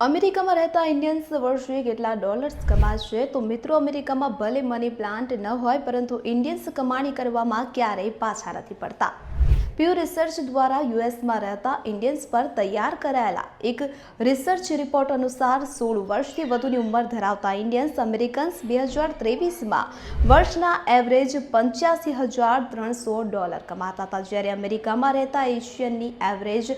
અમેરિકામાં રહેતા ઇન્ડિયન્સ વર્ષે કેટલા ડોલર્સ કમાશે? તો મિત્રો, અમેરિકામાં ભલે મની પ્લાન્ટ ન હોય, પરંતુ ઇન્ડિયન્સ કમાણી કરવામાં ક્યારેય પાછા નથી પડતા. પ્યુ રિસર્ચ દ્વારા યુએસમાં રહેતા ઇન્ડિયન્સ પર તૈયાર કરાયેલા એક રિસર્ચ રિપોર્ટ અનુસાર સોળ વર્ષથી વધુની ઉંમર ધરાવતા ઇન્ડિયન્સ અમેરિકન્સ બે હજાર ત્રેવીસમાં વર્ષના એવરેજ પંચ્યાસી હજાર ત્રણસો ડોલર કમાતા હતા. જ્યારે અમેરિકામાં રહેતા એશિયનની એવરેજ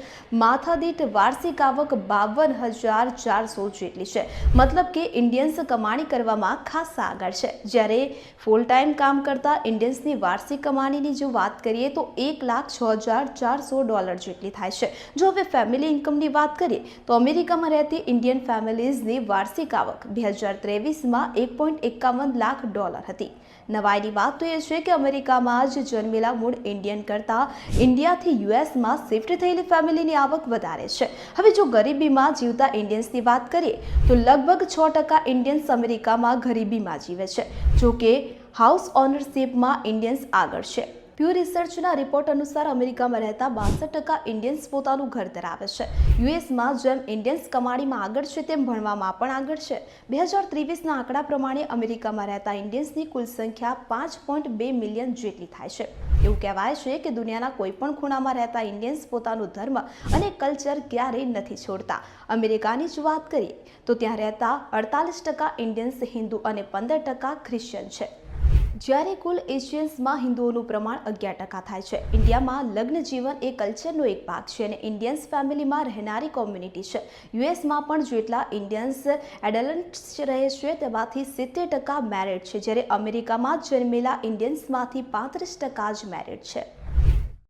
માથાદીઠ વાર્ષિક આવક બાવન હજાર ચારસો જેટલી છે. મતલબ કે ઇન્ડિયન્સ કમાણી કરવામાં ખાસા આગળ છે. જ્યારે ફૂલ ટાઈમ કામ કરતા ઇન્ડિયન્સની વાર્ષિક કમાણીની જો વાત કરીએ તો એક લાખ છ હજાર ચારસો ડોલર જેટલી થાય છે. જો હવે ફેમિલી ઇન્કમની વાત કરીએ, તો અમેરિકામાં રહેતી ઇન્ડિયન ફેમિલીઝની વાર્ષિક આવક બે હજાર ત્રેવીસમાં એક પોઈન્ટ એકાવન લાખ ડોલર હતી. નવાઈની વાત તો એ છે કે અમેરિકામાં જ જન્મેલા મૂળ ઇન્ડિયન કરતાં ઇન્ડિયાથી યુએસમાં શિફ્ટ થયેલી ફેમિલીની આવક વધારે છે. હવે જો ગરીબીમાં જીવતા ઇન્ડિયન્સની વાત કરીએ, તો લગભગ છ ટકા ઇન્ડિયન્સ અમેરિકામાં ગરીબીમાં જીવે છે. જોકે હાઉસ ઓનરશિપમાં ઇન્ડિયન્સ આગળ છે. પ્યુ રિસર્ચના રિપોર્ટ અનુસાર અમેરિકામાં રહેતા બાસઠ ટકા ઇન્ડિયન્સ પોતાનું ઘર ધરાવે છે. યુએસમાં જેમ ઇન્ડિયન્સ કમાણીમાં આગળ છે, તેમ ભણવામાં પણ આગળ છે. બે હજાર ત્રેવીસના આંકડા પ્રમાણે અમેરિકામાં રહેતા ઇન્ડિયન્સની કુલ સંખ્યા પાંચ પોઈન્ટ બે મિલિયન જેટલી થાય છે. એવું કહેવાય છે કે દુનિયાના કોઈપણ ખૂણામાં રહેતા ઇન્ડિયન્સ પોતાનું ધર્મ અને કલ્ચર ક્યારેય નથી છોડતા. અમેરિકાની જ વાત કરીએ તો ત્યાં રહેતા અડતાલીસ ટકા ઇન્ડિયન્સ હિન્દુ અને પંદર ટકા ખ્રિશ્ચન છે. જ્યારે કુલ એશિયન્સમાં હિન્દુઓનું પ્રમાણ અગિયાર ટકા થાય છે. ઇન્ડિયામાં લગ્ન જીવન એ કલ્ચરનો એક ભાગ છે અને ઇન્ડિયન્સ ફેમિલીમાં રહેનારી કોમ્યુનિટી છે. યુએસમાં પણ જેટલા ઇન્ડિયન્સ એડલન્ટ્સ રહે છે તેમાંથી સિત્તેર ટકા મેરિડ છે, જ્યારે અમેરિકામાં જન્મેલા ઇન્ડિયન્સમાંથી પાંત્રીસ ટકા જ મેરિડ છે.